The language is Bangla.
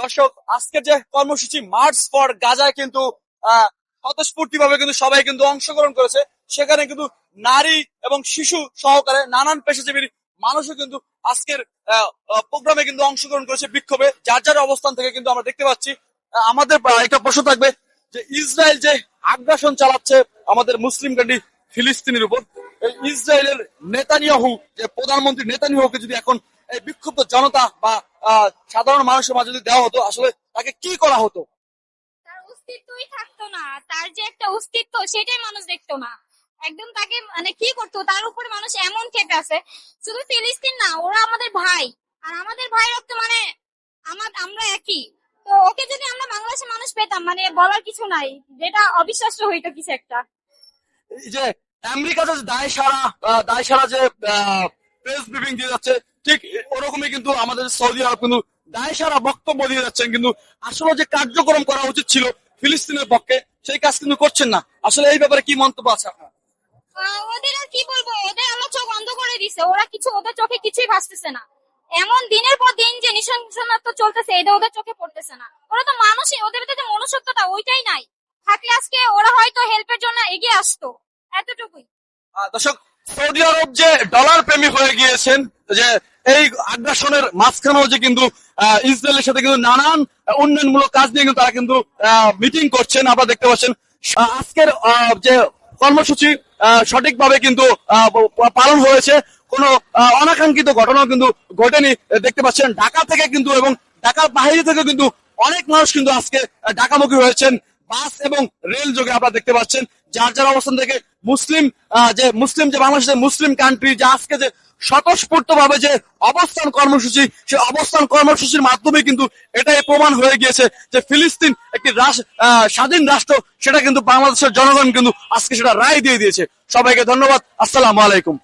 দর্শক, আজকে যে কর্মসূচি মার্চ ফর গাজায় কিন্তু স্বতঃস্ফূর্তি ভাবে কিন্তু সবাই কিন্তু অংশগ্রহণ করেছে, সেখানে কিন্তু নারী এবং শিশু সহকারে নানান পেশাজীবীর মানুষও কিন্তু আজকের প্রোগ্রামে কিন্তু অংশগ্রহণ করেছে বিক্ষোভে, যার যার অবস্থান থেকে কিন্তু আমরা দেখতে পাচ্ছি আমাদের একটা প্রশ্ন থাকবে যে ইসরায়েল যে আগ্রাসন চালাচ্ছে আমাদের মুসলিম কান্ট্রি ফিলিস্তিনের উপর, এই ইসরায়েলের নেতানিয়াহু, যে প্রধানমন্ত্রী নেতানিয়াহুকে যদি এখন এই বিক্ষুব্ধ জনতা বা সাধারণ মানুষের মাঝে যদি দেওয়া হতো আসলে তাকে কি করা হতো? তার অস্তিত্বই থাকতো না। তার যে একটা অস্তিত্ব সেটাই মানুষ দেখতো না। একদম তাকে মানে কি করতো তার উপরে মানুষ এমন খেপে আছে শুধু ফিলিস্তিন না ওরা আমাদের ভাই। আর আমাদের ভাই রক্ত মানে আমার আমরা একই। তো ওকে যদি আমরা বাংলাদেশের মানুষ পেতাম মানে বলার কিছু নাই। যেটা অবিশ্বাস্য হইতো কিছু একটা। এই যে আমেরিকা যে দায় সারা দায় সারা যে প্রেস ব্রিফিং দিয়ে যাচ্ছে ঠিক ওরকমই কিন্তু আমাদের সৌদি আরব কিন্তু দায় সারা বক্তব্য দিয়ে যাচ্ছেন কিন্তু আসলে যে কার্যক্রম করা উচিত ছিল ফিলিস্তিনের পক্ষে সেই কাজ কিন্তু করছেন না। আসলে এই ব্যাপারে কি মন্তব্য আছে আপনার? ওদের আর কি বলব? ওদের চোখ অন্ধ করে দিছে। ওরা কিছু ওদের চোখে কিছুই ভাসতেছে না। এমন দিনের পর দিন যে চলতেছে এটা ওদের চোখে পড়তেছে না। ওরা তো মানুষই ওদের ভিতরে যে মনুষ্যত্বতা ওইটাই নাই। থাকলে আজকে ওরা হয়তো হেল্পের জন্য এগিয়ে আসতো। এতটুকুই। দর্শক সৌদি আরব যে ডলার প্রেমী হয়ে গিয়েছেন যে এই আগ্রাসনের মাঝখানেও যে কিন্তু ইসরায়েলের সাথে কিন্তু নানান উন্নয়নমূলক কাজ নিয়ে তারা কিন্তু মিটিং করছেন, আপনারা দেখতে পাচ্ছেন। আজকের যে কর্মসূচি সঠিকভাবে কিন্তু পালন হয়েছে। কোনো অনাকাঙ্ক্ষিত ঘটনা কিন্তু ঘটেনি। দেখতে পাচ্ছেন, ঢাকা থেকে কিন্তু এবং ঢাকার বাইরে থেকে কিন্তু অনেক মানুষ কিন্তু আজকে ঢাকামুখী হয়েছেন। বাস এবং রেল যোগে আপনারা দেখতে পাচ্ছেন, যার যার অবস্থান থেকে মুসলিম যে মুসলিম, যে বাংলাদেশের মুসলিম কান্ট্রি যে আজকে যে স্বতঃস্ফূর্ত ভাবে যে অবস্থান কর্মসূচি সে অবস্থান কর্মসূচির মাধ্যমে কিন্তু এটাই প্রমাণ হয়ে গিয়েছে যে ফিলিস্তিন একটি স্বাধীন রাষ্ট্র, সেটা কিন্তু বাংলাদেশের জনগণ কিন্তু আজকে সেটা রায় দিয়ে দিয়েছে। সবাইকে ধন্যবাদ। আসসালামু আলাইকুম।